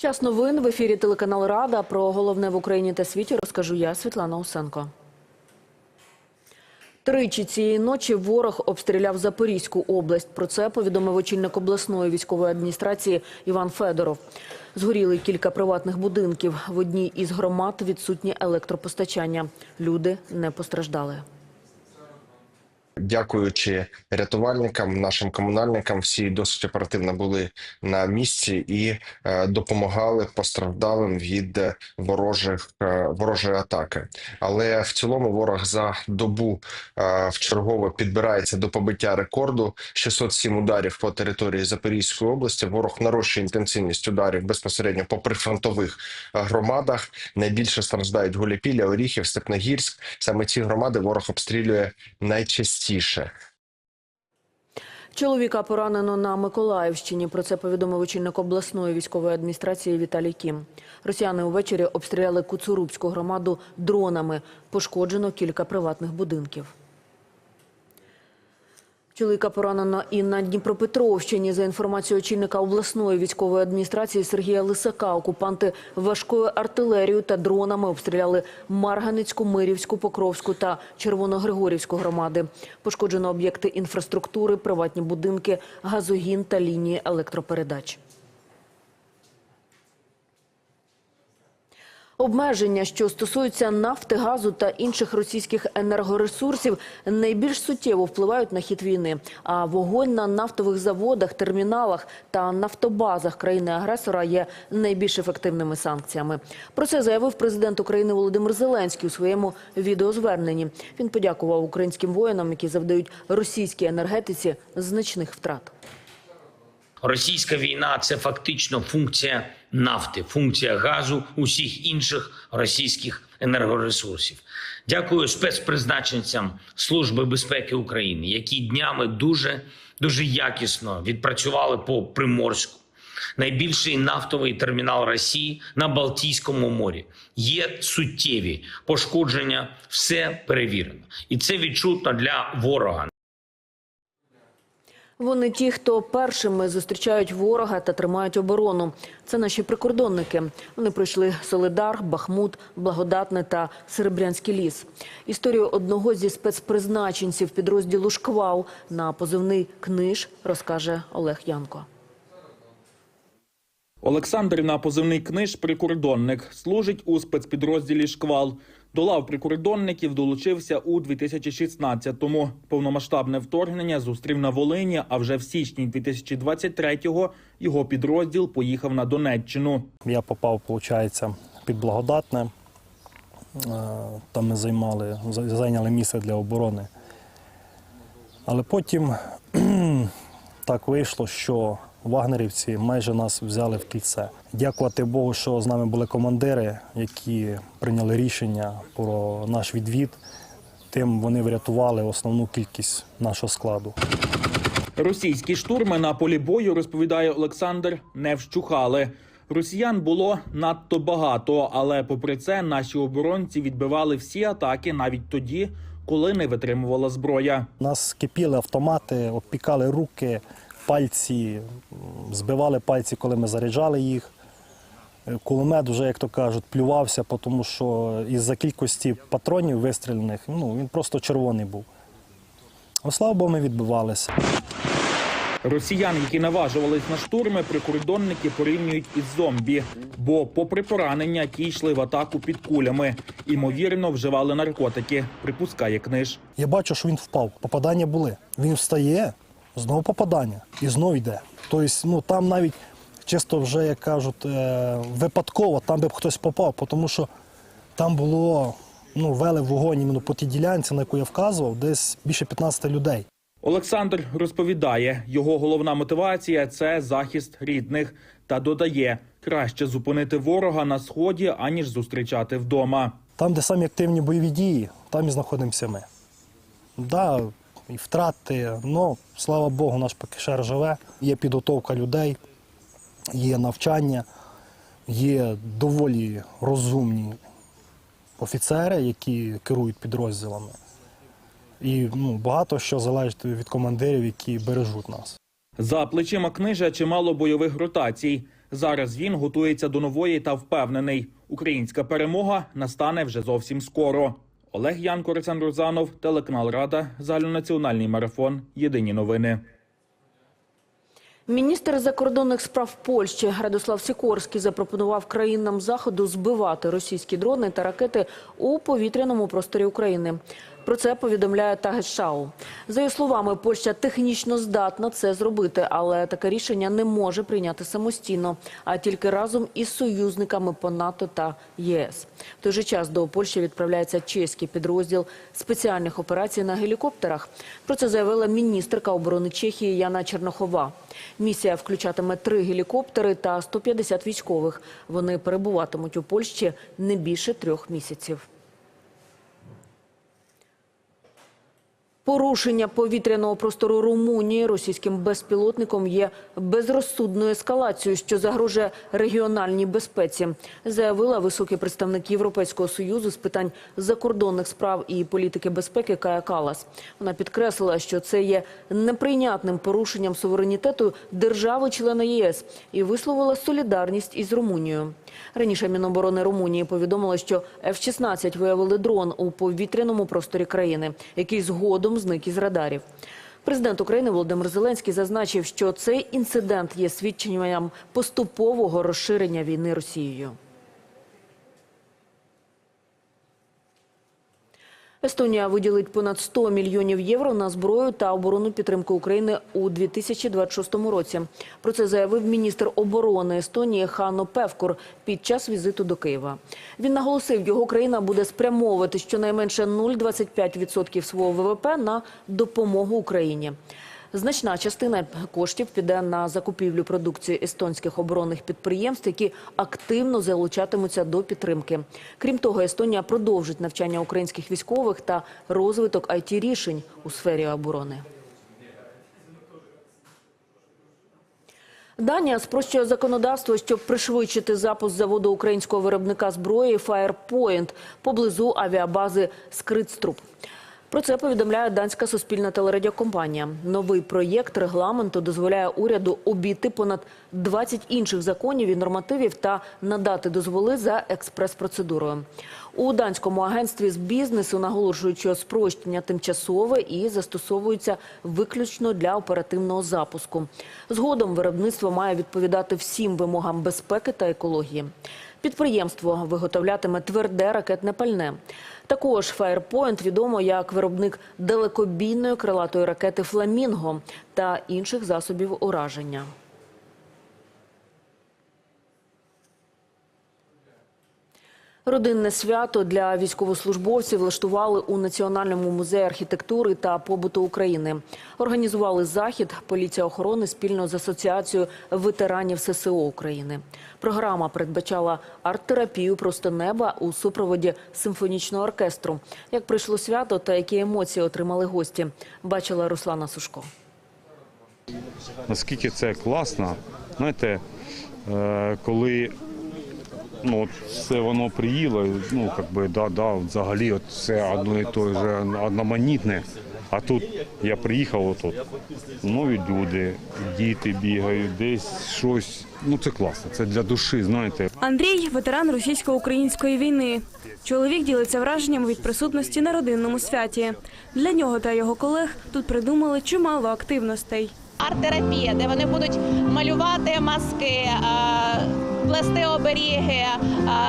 Час новин в ефірі телеканал Рада. Про головне в Україні та світі розкажу я, Світлана Усенко. Тричі цієї ночі ворог обстріляв Запорізьку область. Про це повідомив очільник обласної військової адміністрації Іван Федоров. Згоріли кілька приватних будинків. В одній із громад відсутнє електропостачання. Люди не постраждали. Дякуючи рятувальникам, нашим комунальникам, всі досить оперативно були на місці і е, допомагали постраждалим від ворожих е, ворожої атаки. Але в цілому ворог за добу е, вчергово підбирається до побиття рекорду 607 ударів по території Запорізької області. Ворог нарощує інтенсивність ударів безпосередньо по прифронтових громадах. Найбільше страждають Гуляпілля, Оріхів, Степногірськ. Саме ці громади ворог обстрілює найчастіше. Чоловіка поранено на Миколаївщині. Про це повідомив очільник обласної військової адміністрації Віталій Кім. Росіяни увечері обстріляли Куцурубську громаду дронами. Пошкоджено кілька приватних будинків. Чоловіка поранено і на Дніпропетровщині. За інформацією очільника обласної військової адміністрації Сергія Лисака, окупанти важкою артилерією та дронами обстріляли Марганицьку, Мирівську, Покровську та Червоногригорівську громади. Пошкоджено об'єкти інфраструктури, приватні будинки, газогін та лінії електропередач. Обмеження, що стосуються нафти, газу та інших російських енергоресурсів, найбільш суттєво впливають на хід війни. А вогонь на нафтових заводах, терміналах та нафтобазах країни-агресора є найбільш ефективними санкціями. Про це заявив президент України Володимир Зеленський у своєму відеозверненні. Він подякував українським воїнам, які завдають російській енергетиці значних втрат. Російська війна це фактично функція нафти, функція газу, усіх інших російських енергоресурсів. Дякую спецпризначенцям Служби безпеки України, які днями дуже дуже якісно відпрацювали по Приморську. Найбільший нафтовий термінал Росії на Балтійському морі є суттєві пошкодження, все перевірено, і це відчутно для ворога. Вони ті, хто першими зустрічають ворога та тримають оборону. Це наші прикордонники. Вони пройшли Солидар, Бахмут, Благодатне та Серебрянський ліс. Історію одного зі спецпризначенців підрозділу «Шквал» на позивний «Книж» розкаже Олег Янко. Олександр на позивний книж прикордонник служить у спецпідрозділі Шквал. До лав прикордонників долучився у 2016-му. Повномасштабне вторгнення зустрів на Волині. А вже в січні 2023-го його підрозділ поїхав на Донеччину. Я попав, виходить, під Благодатне. Е, Там ми займали, зайняли місце для оборони. Але потім так вийшло, що вагнерівці майже нас взяли в кільце. Дякувати Богу, що з нами були командири, які прийняли рішення про наш відвід. Тим вони врятували основну кількість нашого складу. Російські штурми на полі бою, розповідає Олександр, не вщухали. Росіян було надто багато, але попри це наші оборонці відбивали всі атаки навіть тоді, коли не витримувала зброя. Нас кипіли автомати, обпікали руки, пальці, збивали пальці, коли ми заряджали їх. Е, Кулемет вже, як то кажуть, плювався, тому що із-за кількості патронів вистріляних ну, він просто червоний був. Ну, слава Богу, ми відбивалися. Росіян, які наважувались на штурми, прикордонники порівнюють із зомбі. Бо, попри поранення, ті йшли в атаку під кулями. Імовірно, вживали наркотики, припускає книж. Я бачу, що він впав. Попадання були. Він встає, знову попадання і знову йде. Тобто, ну там навіть чисто вже, як кажуть, е, випадково там би б хтось попав, тому що там було, ну, вели вогонь іменно по тій ділянці, на яку я вказував, десь більше 15 людей. Олександр розповідає, його головна мотивація це захист рідних та додає краще зупинити ворога на сході, аніж зустрічати вдома. Там, де самі активні бойові дії, там і знаходимося ми. Да, і втрати, ну, слава Богу, наш ПКШР живе. Є підготовка людей, є навчання, є доволі розумні офіцери, які керують підрозділами. І ну, багато що залежить від командирів, які бережуть нас. За плечима книжа чимало бойових ротацій. Зараз він готується до нової та впевнений, українська перемога настане вже зовсім скоро. Олег Янко, Олександр Рузанов, телеканал Рада, загальнонаціональний марафон. Єдині новини. Міністр закордонних справ Польщі Радослав Сікорський запропонував країнам заходу збивати російські дрони та ракети у повітряному просторі України. Про це повідомляє Тагес-Шау. За її словами, Польща технічно здатна це зробити, але таке рішення не може прийняти самостійно, а тільки разом із союзниками по НАТО та ЄС. В той же час до Польщі відправляється чеський підрозділ спеціальних операцій на гелікоптерах. Про це заявила міністерка оборони Чехії Яна Чернохова. Місія включатиме три гелікоптери та 150 військових. Вони перебуватимуть у Польщі не більше трьох місяців. Порушення повітряного простору Румунії російським безпілотником є безрозсудною ескалацією, що загрожує регіональній безпеці, заявила високий представник Європейського союзу з питань закордонних справ і політики безпеки Кая Калас. Вона підкреслила, що це є неприйнятним порушенням суверенітету держави-члена ЄС і висловила солідарність із Румунією. Раніше Міноборони Румунії повідомило, що F-16 виявили дрон у повітряному просторі країни, який згодом зник із радарів. Президент України Володимир Зеленський зазначив, що цей інцидент є свідченням поступового розширення війни Росією. Естонія виділить понад 100 мільйонів євро на зброю та оборонну підтримку України у 2026 році. Про це заявив міністр оборони Естонії Хано Певкур під час візиту до Києва. Він наголосив, його країна буде спрямовувати щонайменше 0,25% свого ВВП на допомогу Україні. Значна частина коштів піде на закупівлю продукції естонських оборонних підприємств, які активно залучатимуться до підтримки. Крім того, Естонія продовжить навчання українських військових та розвиток it рішень у сфері оборони. Данія спрощує законодавство, щоб пришвидшити запуск заводу українського виробника зброї Firepoint поблизу авіабази Скритструп. Про це повідомляє данська суспільна телерадіокомпанія. Новий проєкт регламенту дозволяє уряду обійти понад 20 інших законів і нормативів та надати дозволи за експрес-процедурою. У данському агентстві з бізнесу наголошують, що спрощення тимчасове і застосовується виключно для оперативного запуску. Згодом виробництво має відповідати всім вимогам безпеки та екології. Підприємство виготовлятиме тверде ракетне пальне. Також Фаєрпойнт відомо як виробник далекобійної крилатої ракети Фламінго та інших засобів ураження. Родинне свято для військовослужбовців влаштували у Національному музеї архітектури та побуту України. Організували захід поліція охорони спільно з асоціацією ветеранів ССО України. Програма передбачала арт-терапію просто неба у супроводі симфонічного оркестру. Як пройшло свято та які емоції отримали гості, бачила Руслана Сушко. наскільки це класно. Знаєте, е, коли ну, от все воно приїло, ну, як би, да, да, взагалі от все одно і те ж одноманітне. А тут я приїхав отут, нові люди, діти бігають, десь щось. Ну це класно, це для душі, знаєте. Андрій ветеран російсько-української війни. Чоловік ділиться враженнями від присутності на родинному святі. Для нього та його колег тут придумали чимало активностей. арт-терапія, де вони будуть малювати маски, плести оберіги.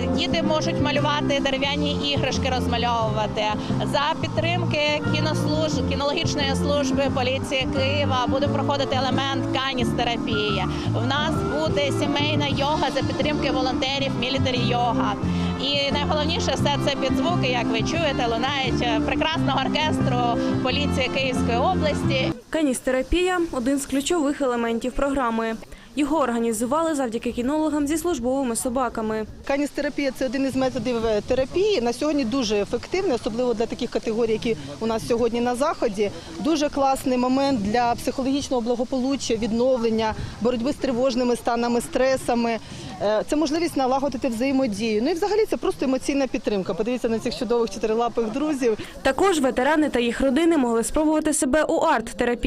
е, Діти можуть малювати дерев'яні іграшки, розмальовувати за підтримки кінослужб, кінологічної служби поліції Києва. Буде проходити елемент каністерапії. В нас буде сімейна йога за підтримки волонтерів мілітарі йога. І найголовніше все це під звуки, як ви чуєте, лунають е, прекрасного оркестру поліції Київської області. Каністерапія один з ключових елементів програми. Його організували завдяки кінологам зі службовими собаками. Каністерапія це один із методів е, терапії. На сьогодні дуже ефективний, особливо для таких категорій, які у нас сьогодні на заході. Дуже класний момент для психологічного благополуччя, відновлення, боротьби з тривожними станами, стресами. Е, Це можливість налагодити взаємодію. Ну і взагалі це просто емоційна підтримка. Подивіться на цих чудових чотирилапих друзів. Також ветерани та їх родини могли спробувати себе у арт-терапії.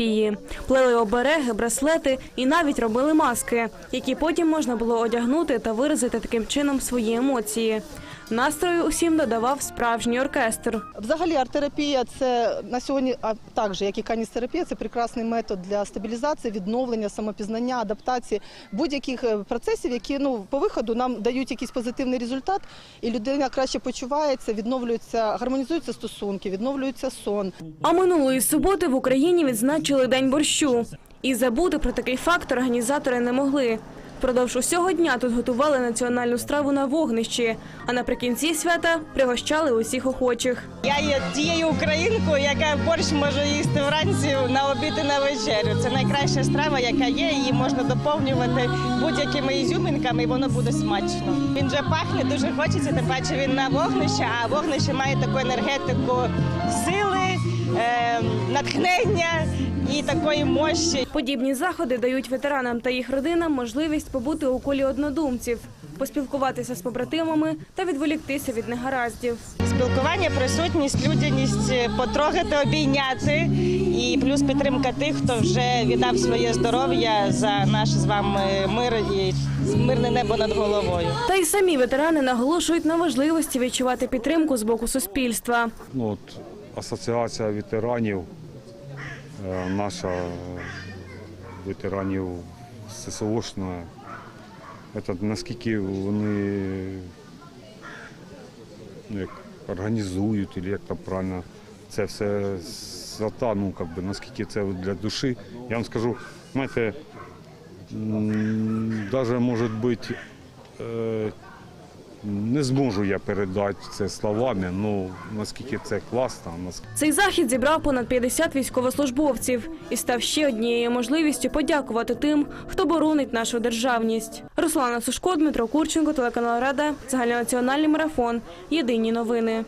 Плели обереги, браслети і навіть робили маски, які потім можна було одягнути та виразити таким чином свої емоції. Настрою усім додавав справжній оркестр. Взагалі, арт-терапія це на сьогодні, а також як і каністерапія, це прекрасний метод для стабілізації, відновлення, самопізнання, адаптації будь-яких е, процесів, які ну по виходу нам дають якийсь позитивний результат, і людина краще почувається, відновлюється, гармонізуються стосунки, відновлюється сон. А минулої суботи в Україні відзначили День борщу. І забути про такий факт організатори не могли. Впродовж усього дня тут готували національну страву на вогнищі, а наприкінці свята пригощали усіх охочих. Я є тією українкою, яка борщ може їсти вранці на обід і на вечерю. Це найкраща страва, яка є. Її можна доповнювати будь-якими ізюминками, і воно буде смачно. Він вже пахне, дуже хочеться. Тим паче він на вогнище, а вогнище має таку енергетику сили, е, натхнення і такої мощі. Подібні заходи дають ветеранам та їх родинам можливість побути у колі однодумців, поспілкуватися з побратимами та відволіктися від негараздів. Спілкування, присутність, людяність, е, потрогати, обійняти і плюс підтримка тих, хто вже віддав своє здоров'я за наш з вами мир і мирне небо над головою. Та й самі ветерани наголошують на важливості відчувати підтримку з боку суспільства. Ну, от, асоціація ветеранів, наша е, ветеранів ССОшна, це наскільки вони ну, як, організують, як там правильно це все свята, ну, как би, наскільки це для душі. Я вам скажу, знаєте, навіть може бути. Не зможу я передати це словами, ну наскільки це класно, наскільки Цей захід зібрав понад 50 військовослужбовців і став ще однією можливістю подякувати тим, хто боронить нашу державність. Руслана Сушко, Дмитро Курченко, телеканал Рада, загальнонаціональний марафон. Єдині новини.